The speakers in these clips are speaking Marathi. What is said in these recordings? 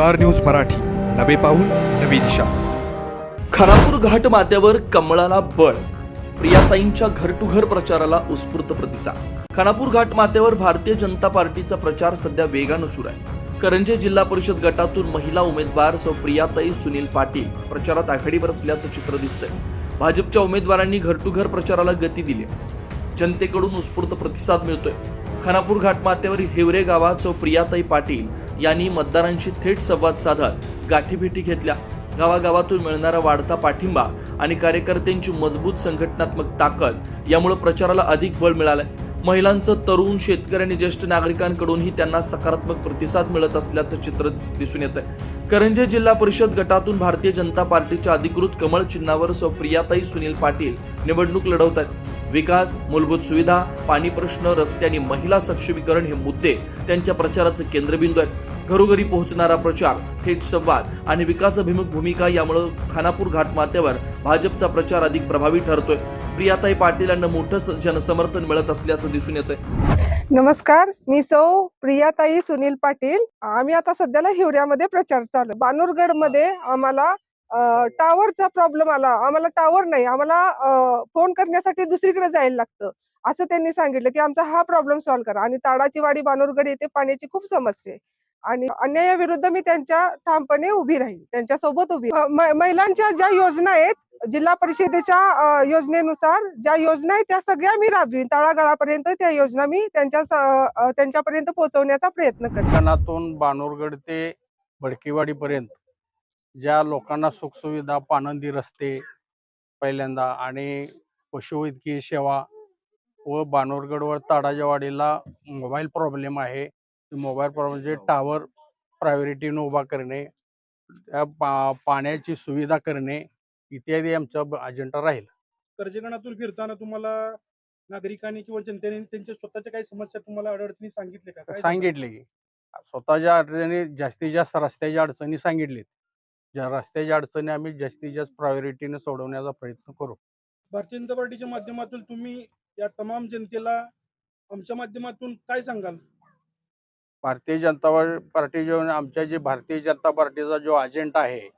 Star news Marathi. नवे पाऊल नवी दिशा. खानापूर घाट माथ्यावर कमळाला बळ. प्रियाताईंच्या घर टू घर प्रचाराला उत्स्फूर्त प्रतिसाद. खानापूर घाट माथ्यावर भारतीय जनता पार्टीचा प्रचार सध्या वेगानं सुरू आहे. करंजे जिल्हा परिषद गटातून महिला उमेदवार सौ प्रियाताई सुनील पाटील प्रचारात आघाडीवर असल्याचं चित्र दिसतंय. भाजपच्या उमेदवारांनी घर टू घर प्रचाराला गती दिली जनतेकडून उत्स्फूर्त प्रतिसाद मिळतोय. खानापूर घाट माथ्यावर हिवरे गावात सौ प्रियाताई पाटील यांनी मतदारांशी थेट संवाद साधत गाठीभेटी घेतल्या. गावागावातून मिळणारा वाढता पाठिंबा आणि कार्यकर्त्यांची मजबूत संघटनात्मक ताकद यामुळे प्रचाराला अधिक बळ मिळालंय. महिलांचं तरुण शेतकरी आणि ज्येष्ठ नागरिकांकडूनही त्यांना सकारात्मक प्रतिसाद मिळत असल्याचं चित्र दिसून येत आहे करंजे जिल्हा परिषद गटातून भारतीय जनता पार्टीच्या अधिकृत कमळ चिन्हावर स्वप्रियाताई सुनील पाटील निवडणूक लढवत आहेत विकास मूलभूत सुविधा पाणी प्रश्न रस्ते आणि महिला सक्षमीकरण हे मुद्दे त्यांच्या प्रचाराचं केंद्रबिंदू आहेत. घरोघरी पोहोचणारा प्रचार थेट संवाद आणि विकासाभिमुख भूमिका यामुळे खानापूर घाटमात्यावर भाजपचा प्रचार अधिक प्रभावी ठरतोय. प्रियाताई पाटील यांना मोठं जनसमर्थन मिळत असल्याचं दिसून येतंय. नमस्कार मी सौ प्रियाताई सुनील पाटील. आम्ही आता सध्याला हिवऱ्यामध्ये प्रचार चालू. बानुरगडमध्ये आम्हाला टावरचा प्रॉब्लेम आला. आम्हाला टावर नाही आम्हाला फोन करण्यासाठी दुसरीकडे जायला लागतं. असं त्यांनी सांगितलं की आमचा हा प्रॉब्लेम सॉल्व्ह करा. आणि ताडाची वाडी बानुरगड येथे पाण्याची खूप समस्या आहे. आणि अन्यायाविरुद्ध मी त्यांच्या ठामपणे उभी राहील त्यांच्यासोबत उभी महिलांच्या ज्या योजना आहेत जिल्हा परिषदेच्या योजनेनुसार ज्या योजना आहेत त्या सगळ्या मी राबवीन. तळागाळापर्यंत त्या योजना मी त्यांच्या त्यांच्यापर्यंत पोहोचवण्याचा प्रयत्न करते बानोरगड ते भडकीवाडीपर्यंत ज्या लोकांना सुखसुविधा पानंदी रस्ते पहिल्यांदा आणि पशुवैद्यकीय सेवा व बानोरगडवर ताडाजावाडीला मोबाईल प्रॉब्लेम आहे मोबाईल प्रॉब्लेमचे टावर प्रायोरिटीनं उभा करणे पा पाण्याची सुविधा करणे इत्यादी आमचा अजेंडा राहील. कर्जगणातून फिरताना तुम्हाला नागरिकांनी किंवा जनतेने त्यांच्या स्वतःच्या काही समस्या तुम्हाला अडचणी सांगितले का? सांगितले की स्वतःच्या अडचणी जास्तीत जास्त रस्त्याच्या अडचणी सांगितलीत. ज्या रस्त्याच्या अडचणी आम्ही जास्तीत जास्त प्रायोरिटीने सोडवण्याचा प्रयत्न करू. भारतीय जनता पार्टीच्या माध्यमातून तुम्ही या तमाम जनतेला आमच्या माध्यमातून काय सांगाल? भारतीय जनता पार्टी जो आमच्या जे भारतीय जनता पार्टीचा जो अजेंडा आहे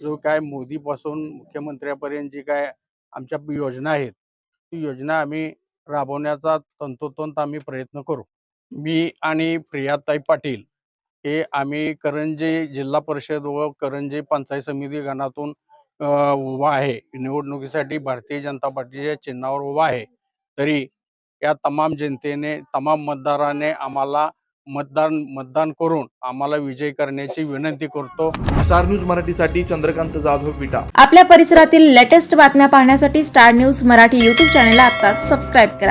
जो काय मोदीपासून मुख्यमंत्र्यापर्यंत जी काय आमच्या योजना आहेत ती योजना आम्ही राबवण्याचा तंतोतंत आम्ही प्रयत्न करू. मी आणि प्रियाताई पाटील हे आम्ही करंजे जिल्हा परिषद व करंजे पंचायत समिती गणातून उभा आहे. निवडणुकीसाठी भारतीय जनता पार्टीच्या चिन्हावर उभा आहे. तरी या तमाम जनतेने तमाम मतदाराने आम्हाला मतदान मतदान करून आम्हाला विजय करण्याची विनंती करतो. स्टार न्यूज मराठीसाठी चंद्रकांत जाधव विटा. आपल्या परिसरातील लेटेस्ट बातम्या पाहण्यासाठी स्टार न्यूज मराठी यूट्यूब चॅनलला आत्ताच सबस्क्राईब करा.